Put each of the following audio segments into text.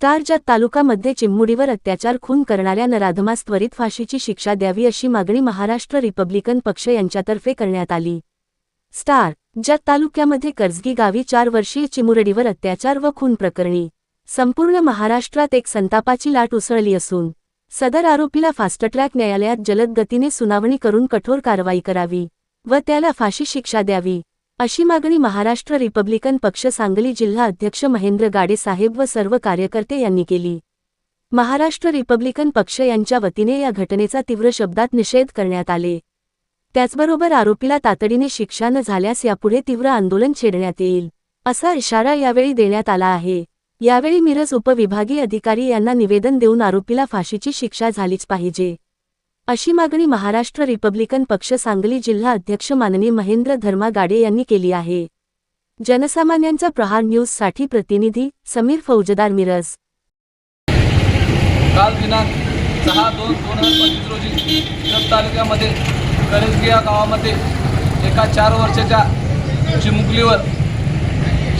स्टारच्या तालुकामध्ये चिमुडीवर अत्याचार खून करणाऱ्या नराधमास त्वरित फाशीची शिक्षा द्यावी अशी मागणी महाराष्ट्र रिपब्लिकन पक्ष यांच्यातर्फे करण्यात आली. स्टार ज्या तालुक्यामध्ये कर्जगी गावी चार वर्षीय चिमुरडीवर अत्याचार व खून प्रकरणी संपूर्ण महाराष्ट्रात एक संतापाची लाट उसळली असून सदर आरोपीला फास्टट्रॅक न्यायालयात जलद गतीने सुनावणी करून कठोर कारवाई करावी व त्याला फाशी शिक्षा द्यावी. अशी मागणी महाराष्ट्र रिपब्लिकन पक्ष सांगली जिल्हा अध्यक्ष महेंद्र गाडेसाहेब व सर्व कार्यकर्ते यांनी केली. महाराष्ट्र रिपब्लिकन पक्ष यांच्या वतीने या घटनेचा तीव्र शब्दात निषेध करण्यात आले. त्याचबरोबर आरोपीला तातडीने शिक्षा न झाल्यास यापुढे तीव्र आंदोलन छेडण्यात येईल असा इशारा यावेळी देण्यात आला आहे. यावेळी मिरज उपविभागीय अधिकारी यांना निवेदन देऊन आरोपीला फाशीची शिक्षा झालीच पाहिजे. अशी मागणी महाराष्ट्र रिपब्लिकन पक्ष सांगली जिल्हा अध्यक्ष माननीय महेंद्र धर्मा गाडे यांनी केली आहे. जनसामान्यांचा प्रहार न्यूजसाठी प्रतिनिधी समीर फौजदार मिरज. काल दिनांक सहा दोन दोन हजार पंचवीस रोजी जत तालुक्यामध्ये करंजगी या गावामध्ये एका चार वर्षाच्या चिमुकलीवर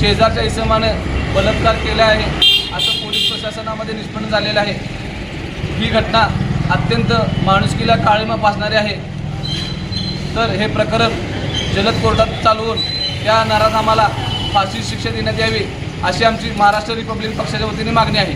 शेजारच्या इसमाने बलात्कार केला आहे. असं पोलीस प्रशासनामध्ये निष्पन्न झालेलं आहे. ही घटना अत्यंत माणुसकीला काळीमा पासणारे आहे. तर हे प्रकरण जलद कोर्टात चालवून त्या आम्हाला फाशी शिक्षा देण्यात यावी अशी आमची महाराष्ट्र रिपब्लिक पक्षाच्या वतीने मागणी आहे.